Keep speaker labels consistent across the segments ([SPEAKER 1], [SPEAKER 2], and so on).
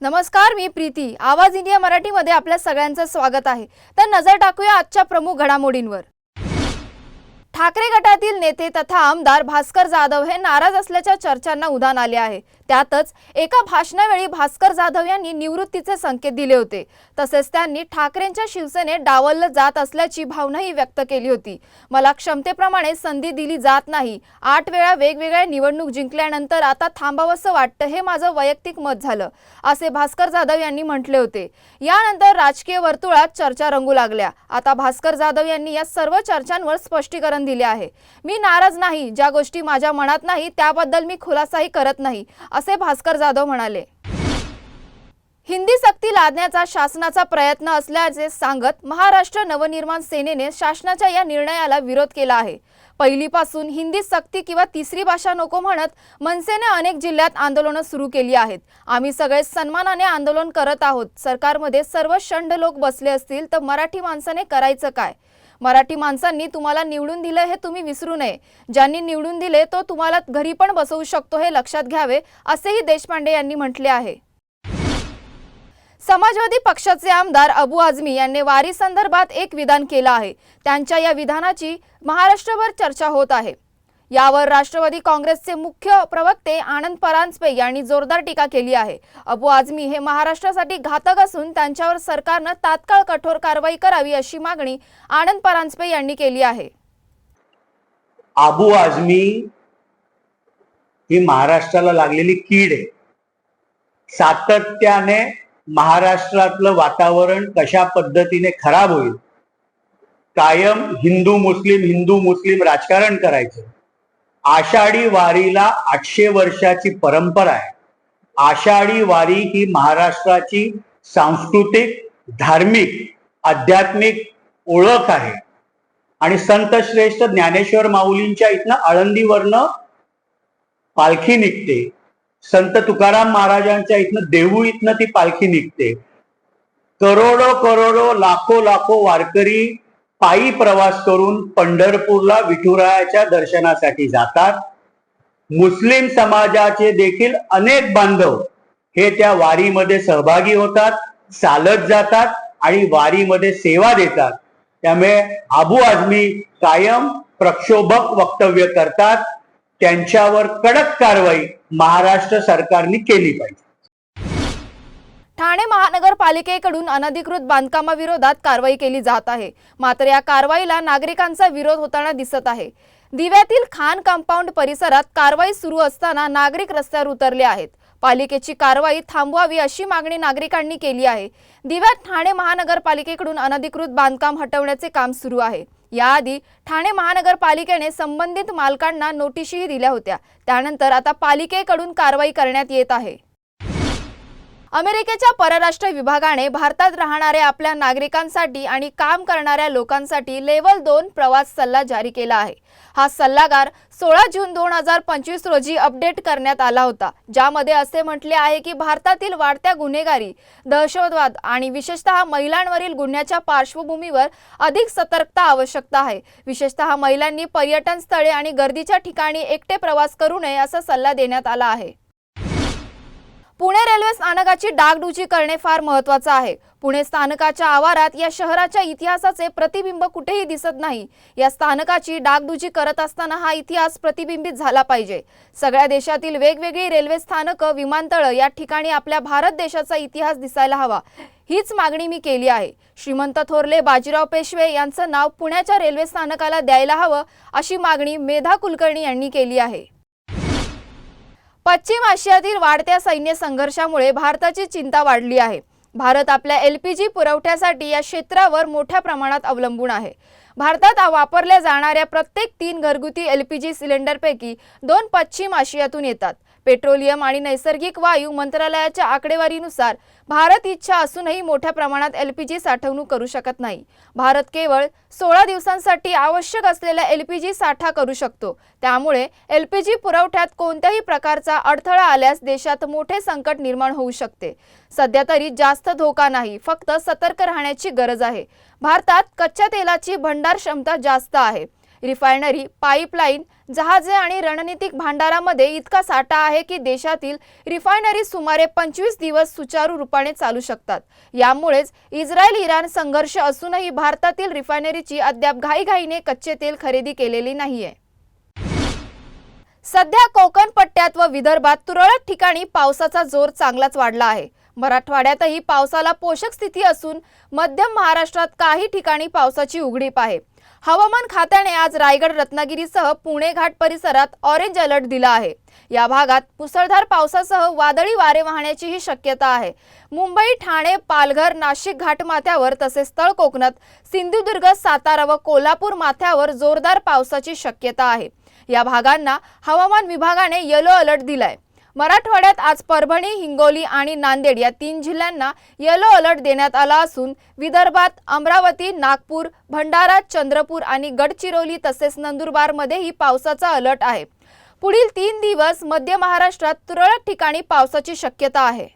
[SPEAKER 1] नमस्कार मी प्रीती. आवाज इंडिया मराठीमध्ये आपल्या सगळ्यांचं स्वागत आहे. तर नजर टाकूया आजच्या प्रमुख घडामोडींवर. ठाकरे गटातील नेते तथा आमदार भास्कर जाधव हे नाराज असल्याच्या चर्चांना उधाण आले आहे. त्यातच एका भाषणावेळी भास्कर जाधव यांनी निवृत्तीचे संकेत दिले होते. तसेच त्यांनी ठाकरेंच्या शिवसेनेत डावललं जात असल्याची भावनाही व्यक्त केली होती. मला क्षमतेप्रमाणे संधी दिली जात नाही. आठ वेळा वेगवेगळ्या निवडणूक जिंकल्यानंतर आता थांबावंसं वाटतं हे माझं वैयक्तिक मत झालं असे भास्कर जाधव यांनी म्हटले होते. यानंतर राजकीय वर्तुळात चर्चा रंगू लागल्या. आता भास्कर जाधव यांनी या सर्व चर्चांवर स्पष्टीकरण दिले आहे. मी नाराज नाही ज्या गोष्टी माझ्या मनात नाही त्याबद्दल मी खुलासाही करत नाही असे भास्कर जाधव म्हणाले. हिंदी सक्ती लादण्याचा शासनाचा प्रयत्न असल्याचे सांगत महाराष्ट्र नवनिर्माण सेनेने शासनाच्या या निर्णयाला विरोध केला आहे. पहिलीपासून हिंदी सक्ती किंवा तिसरी भाषा नको म्हणत मनसेने अनेक जिल्ह्यात आंदोलनं सुरू केली आहेत. आम्ही सगळे सन्मानाने आंदोलन करत आहोत. सरकारमध्ये सर्व षंड लोक बसले असतील तर मराठी माणसाने करायचं काय? मराठी माणसांनी तुम्हाला निवडून दिलं हे तुम्ही विसरू नये. ज्यांनी निवडून दिले तो तुम्हाला घरी पण बसवू शकतो हे लक्षात घ्यावे असेही देशपांडे यांनी म्हटले आहे. समाजवादी पक्षाचे आमदार अबू आझमी यांनी वारी संदर्भात एक विधान केलं आहे. त्यांच्या या विधानाची महाराष्ट्रभर चर्चा होत आहे. यावर राष्ट्रवादी काँग्रेसचे मुख्य प्रवक्ते आनंद परांजपे यांनी जोरदार टीका केली आहे. अबू आझमी हे महाराष्ट्रासाठी घातक असून त्यांच्यावर सरकारनं तात्काळ कठोर कारवाई करावी अशी मागणी आनंद परांजपे यांनी केली आहे.
[SPEAKER 2] आबू आझमी ही महाराष्ट्राला लागलेली कीड आहे. सातत्याने महाराष्ट्रातलं वातावरण कशा पद्धतीने खराब होईल? कायम हिंदू मुस्लिम हिंदू मुस्लिम राजकारण करायचं. आषाढी वारीला आठशे वर्षाची परंपरा आहे. आषाढी वारी ही महाराष्ट्राची सांस्कृतिक धार्मिक आध्यात्मिक ओळख आहे. आणि संत श्रेष्ठ ज्ञानेश्वर माऊलींच्या इथनं आळंदीवरनं पालखी निघते. संत तुकाराम महाराजांच्या इथनं देहू इथनं ती पालखी निघते. करोडो करोडो लाखो लाखो वारकरी पायी प्रवास करून पंढरपूरला विठुरायाच्या दर्शनासाठी जातात. मुस्लिम समाजाचे देखील अनेक बांधव हे त्या वारीमध्ये सहभागी होतात चालत जातात आणि वारीमध्ये सेवा देतात. त्यामुळे आबू आझमी कायम प्रक्षोभक वक्तव्य करतात. त्यांच्यावर कडक कारवाई महाराष्ट्र सरकारने केली पाहिजे.
[SPEAKER 1] ठाणे महानगरपालिकेकडून अनधिकृत बांधकामाविरोधात कारवाई केली जात आहे. मात्र या कारवाईला नागरिकांचा विरोध होताना दिसत आहे. दिव्यातील खान कंपाऊंड परिसरात कारवाई सुरू असताना नागरिक रस्त्यावर उतरले आहेत. पालिकेची कारवाई थांबवावी अशी मागणी नागरिकांनी केली आहे. दिव्यात ठाणे महानगरपालिकेकडून अनधिकृत बांधकाम हटवण्याचे काम सुरू आहे. याआधी ठाणे महानगरपालिकेने संबंधित मालकांना नोटीसही दिल्या होत्या. त्यानंतर आता पालिकेकडून कारवाई करण्यात येत आहे. अमेरिकेच्या परराष्ट्र विभागाने भारतात राहणाऱ्या आपल्या नागरिकांसाठी आणि काम करणाऱ्या लोकांसाठी लेवल दोन प्रवास सल्ला जारी केला आहे. हा सल्लागार सोळा जून दोन हजार पंचवीस रोजी अपडेट करण्यात आला होता. ज्यामध्ये असे म्हटले आहे की भारतातील वाढत्या गुन्हेगारी दहशतवाद आणि विशेषतः महिलांवरील गुन्ह्याच्या पार्श्वभूमीवर अधिक सतर्कता आवश्यकता आहे. विशेषतः महिलांनी पर्यटन स्थळे आणि गर्दीच्या ठिकाणी एकटे प्रवास करू नये असा सल्ला देण्यात आला आहे. पुणे रेल्वे स्थानकाची डागडुजी करणे फार महत्वाचं आहे. पुणे स्थानकाच्या आवारात या शहराच्या इतिहासाचे प्रतिबिंब कुठेही दिसत नाही. या स्थानकाची डागडुजी करत असताना हा इतिहास प्रतिबिंबित झाला पाहिजे. सगळ्या देशातील वेगवेगळी रेल्वे स्थानकं विमानतळं या ठिकाणी आपल्या भारत देशाचा इतिहास दिसायला हवा. हीच मागणी मी केली आहे. श्रीमंत थोरले बाजीराव पेशवे यांचं नाव पुण्याच्या रेल्वे स्थानकाला द्यायला हवं अशी मागणी मेधा कुलकर्णी यांनी केली आहे. पश्चिम आशियातील वाढत्या सैन्य संघर्षामुळे भारताची चिंता वाढली आहे. भारत आपल्या एल पी जी पुरवठ्यासाठी या क्षेत्रावर मोठ्या प्रमाणात अवलंबून आहे. भारतात वापरल्या जाणाऱ्या प्रत्येक तीन घरगुती एल पी जी सिलेंडरपैकी दोन पश्चिम आशियातून येतात. पेट्रोलियम आणि नैसर्गिक वायू मंत्रालयाच्या आकडेवारीनुसार भारत इच्छा असूनही मोठ्या प्रमाणात एल पी जी साठवणूक करू शकत नाही. भारत केवळ सोळा दिवसांसाठी आवश्यक असलेला एल पी जी साठा करू शकतो. त्यामुळे एल पी जी पुरवठ्यात कोणत्याही प्रकारचा अडथळा आल्यास देशात मोठे संकट निर्माण होऊ शकते. सध्या तरी जास्त धोका नाही फक्त सतर्क राहण्याची गरज आहे. भारतात कच्च्या तेलाची भंडार क्षमता जास्त आहे. रिफायनरी पाईपलाईन जहाजे आणि रणनीतिक भांडारामध्ये इतका साठा आहे की देशातील रिफायनरी सुमारे पंचवीस दिवस सुचारू रूपाने चालू शकतात. यामुळेच इस्रायल इराण संघर्ष असूनही भारतातील रिफायनरीची अद्याप घाईघाईने कच्चे तेल खरेदी केलेली नाहीये. सध्या कोकण पट्ट्यात व विदर्भात तुरळक ठिकाणी पावसाचा जोर चांगलाच वाढला आहे. मराठवाड्यातही पावसाला पोषक स्थिती असून मध्य महाराष्ट्रात काही ठिकाणी पावसाची उघडीप आहे. हवामान खात्याने आज रायगड रत्नागिरीसह पुणे घाट परिसरात ऑरेंज अलर्ट दिला आहे. या भागात मुसळधार पावसासह वादळी वारे वाहण्याचीही शक्यता आहे. मुंबई ठाणे पालघर नाशिक घाटमाथ्यावर तसेच तळ कोकणात सिंधुदुर्ग सातारा व कोल्हापूर माथ्यावर जोरदार पावसाची शक्यता आहे. या भागांना हवामान विभागाने येलो अलर्ट दिलाय. मराठवाड्यात आज परभणी हिंगोली आणि नांदेड या तीन जिल्ह्यांना येलो अलर्ट देण्यात आला असून विदर्भात अमरावती नागपूर भंडारा चंद्रपूर आणि गडचिरोली तसेच नंदुरबारमध्येही पावसाचा अलर्ट आहे. पुढील तीन दिवस मध्य महाराष्ट्रात तुरळक ठिकाणी पावसाची शक्यता आहे.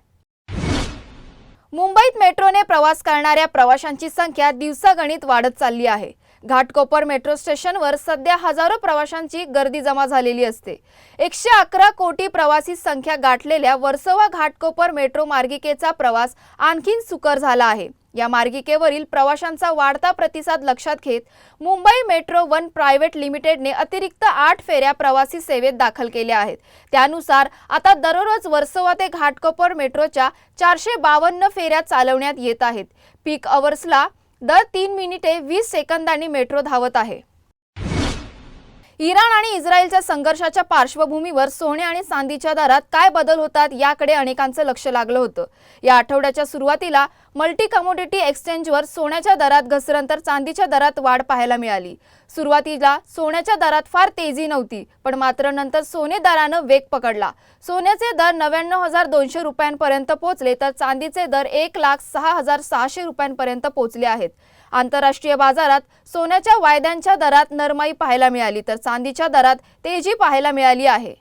[SPEAKER 1] मुंबईत मेट्रोने प्रवास करणाऱ्या प्रवाशांची संख्या दिवसागणित वाढत चालली आहे. घाटकोपर मेट्रो स्टेशनवर सध्या हजारो प्रवाशांची गर्दी जमा झालेली असते. एकशे अकरा कोटी प्रवासी संख्या गाठलेल्या वर्सोवा घाटकोपर मेट्रो मार्गिकेचा प्रवास आणखीन सुकर झाला आहे. या मार्गिकेवरील प्रवाशांचा वाढता प्रतिसाद लक्षात घेत मुंबई मेट्रो वन प्रायव्हेट लिमिटेडने अतिरिक्त आठ फेऱ्या प्रवासी सेवेत दाखल केल्या आहेत. त्यानुसार आता दररोज वर्सोवा ते घाटकोपर मेट्रोच्या चारशे बावन्न फेऱ्या चालवण्यात येत आहेत. पीक अवर्सला दर तीन मिनिटे वीस सेकंदांनी मेट्रो धावत आहे. इराण आणि इस्रायलच्या संघर्षाच्या पार्श्वभूमीवर सोने आणि चांदीच्या दरात काय बदल होतात याकडे अनेकांचं लक्ष लागलं होतं. या आठवड्याच्या सुरुवातीला मल्टी कमोडिटी एक्सचेंजवर सोन्याच्या दरात घसरण तर चांदीच्या दरात वाढ पाहायला मिळाली. सुरुवातीला सोन्याच्या दरात फार तेजी नव्हती पण मात्र नंतर सोने दरानं वेग पकडला. सोन्याचे दर नव्याण्णव हजार दोनशे रुपयांपर्यंत पोहोचले तर चांदीचे दर एक लाख सहा हजार सहाशे रुपयांपर्यंत पोहोचले आहेत. आंतरराष्ट्रीय बाजारात सोन्याच्या वायद्यांच्या दरात नरमाई पाहायला मिळाली तर चांदीच्या दरात तेजी पाहायला मिळाली आहे.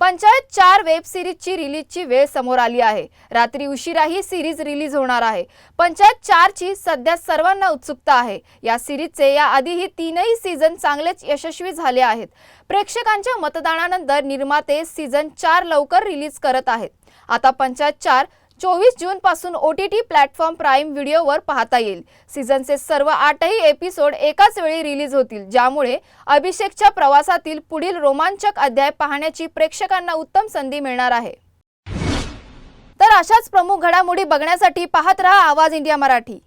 [SPEAKER 1] पंचायत चार वेब सिरीजची रिलीजची वेळ समोर आली आहे. रात्री उशिरा ही सिरीज रिलीज होणार आहे. पंचायत चारची सध्या सर्वांना उत्सुकता आहे. या सिरीजचे या आधीही तीनही सीझन चांगलेच यशस्वी झाले आहेत. प्रेक्षकांच्या मतदानानंतर निर्माते सीझन चार लवकर रिलीज करत आहेत. आता पंचायत चार चोवीस जून पासून O T T platform Prime व्हिडिओवर पाहता येईल. सीझनचे सर्व आठही एपिसोड एकाच वेळी रिलीज होतील ज्यामुळे अभिषेकच्या प्रवासातील पुढील रोमांचक अध्याय पाहण्याची प्रेक्षकांना उत्तम संधी मिळणार आहे. तर अशाच प्रमुख घडामोडी बघण्यासाठी पाहत रहा आवाज इंडिया मराठी.